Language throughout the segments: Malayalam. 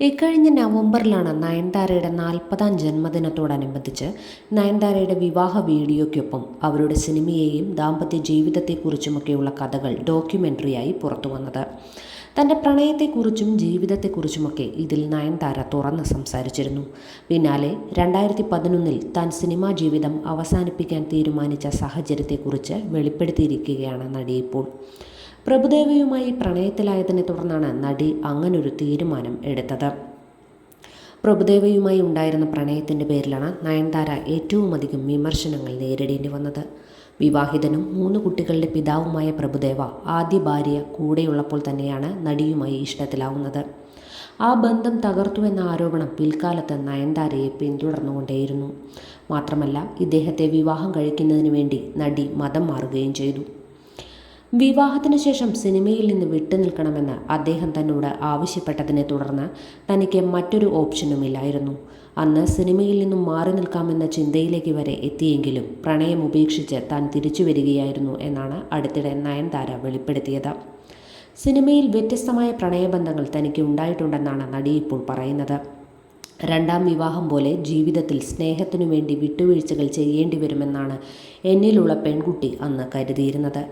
ഇക്കഴിഞ്ഞ നവംബറിലാണ് നയൻതാരയുടെ നാൽപ്പതാം ജന്മദിനത്തോടനുബന്ധിച്ച് നയൻതാരയുടെ വിവാഹ വീഡിയോയ്ക്കൊപ്പം അവരുടെ സിനിമയെയും ദാമ്പത്യ ജീവിതത്തെക്കുറിച്ചുമൊക്കെയുള്ള കഥകൾ ഡോക്യുമെന്ററിയായി പുറത്തു വന്നത്. തന്റെ പ്രണയത്തെക്കുറിച്ചും ജീവിതത്തെക്കുറിച്ചുമൊക്കെ ഇതിൽ നയൻതാര തുറന്ന് സംസാരിച്ചിരുന്നു. പിന്നാലെ രണ്ടായിരത്തി പതിനൊന്നിൽ താൻ സിനിമാ ജീവിതം അവസാനിപ്പിക്കാൻ തീരുമാനിച്ച സാഹചര്യത്തെക്കുറിച്ച് വെളിപ്പെടുത്തിയിരിക്കുകയാണ് നടിയിപ്പോൾ പ്രഭുദേവയുമായി പ്രണയത്തിലായതിനെ തുടർന്നാണ് നടി അങ്ങനൊരു തീരുമാനം എടുത്തത്. പ്രഭുദേവയുമായി ഉണ്ടായിരുന്ന പ്രണയത്തിന്റെ പേരിലാണ് നയൻതാര ഏറ്റവും അധികം വിമർശനങ്ങൾ നേരിടേണ്ടി വന്നത്. വിവാഹിതനും മൂന്ന് കുട്ടികളുടെ പിതാവുമായ പ്രഭുദേവ ആദ്യ ഭാര്യ കൂടെയുള്ളപ്പോൾ തന്നെയാണ് നടിയുമായി ഇഷ്ടത്തിലാവുന്നത്. ആ ബന്ധം തകർത്തു എന്ന ആരോപണം പിൽക്കാലത്ത് നയൻതാരയെ പിന്തുടർന്നുകൊണ്ടേയിരുന്നു. മാത്രമല്ല ഇദ്ദേഹത്തെ വിവാഹം കഴിക്കുന്നതിന് വേണ്ടി നടി മതം മാറുകയും ചെയ്തു. വിവാഹത്തിന് ശേഷം സിനിമയിൽ നിന്ന് വിട്ടുനിൽക്കണമെന്ന് അദ്ദേഹം തന്നോട് ആവശ്യപ്പെട്ടതിനെ തുടർന്ന് തനിക്ക് മറ്റൊരു ഓപ്ഷനും ഇല്ലായിരുന്നു. അന്ന് സിനിമയിൽ നിന്നും മാറി നിൽക്കാമെന്ന ചിന്തയിലേക്ക് വരെ എത്തിയെങ്കിലും പ്രണയം ഉപേക്ഷിച്ച് താൻ തിരിച്ചു വരികയായിരുന്നു എന്നാണ് അടുത്തിടെ നയൻതാര വെളിപ്പെടുത്തിയത്. സിനിമയിൽ വ്യത്യസ്തമായ പ്രണയബന്ധങ്ങൾ തനിക്ക് ഉണ്ടായിട്ടുണ്ടെന്നാണ് നടി ഇപ്പോൾ പറയുന്നത്. രണ്ടാം വിവാഹം പോലെ ജീവിതത്തിൽ സ്നേഹത്തിനു വേണ്ടി വിട്ടുവീഴ്ചകൾ ചെയ്യേണ്ടി വരുമെന്നാണ് എന്നിലുള്ള പെൺകുട്ടി അന്ന് കരുതിയിരുന്നത്.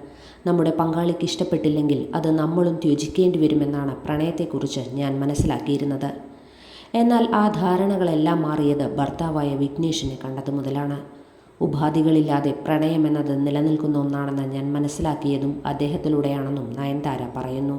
നമ്മുടെ പങ്കാളിക്ക് ഇഷ്ടപ്പെട്ടില്ലെങ്കിൽ അത് നമ്മളും ത്യജിക്കേണ്ടി വരുമെന്നാണ് പ്രണയത്തെക്കുറിച്ച് ഞാൻ മനസ്സിലാക്കിയിരുന്നത്. എന്നാൽ ആ ധാരണകളെല്ലാം മാറിയത് ഭർത്താവായ വിഘ്നേഷിനെ കണ്ടത് മുതലാണ്. ഉപാധികളില്ലാതെ പ്രണയമെന്നത് നിലനിൽക്കുന്ന ഒന്നാണെന്ന് ഞാൻ മനസ്സിലാക്കിയതും അദ്ദേഹത്തിലൂടെയാണെന്നും നയൻതാര പറയുന്നു.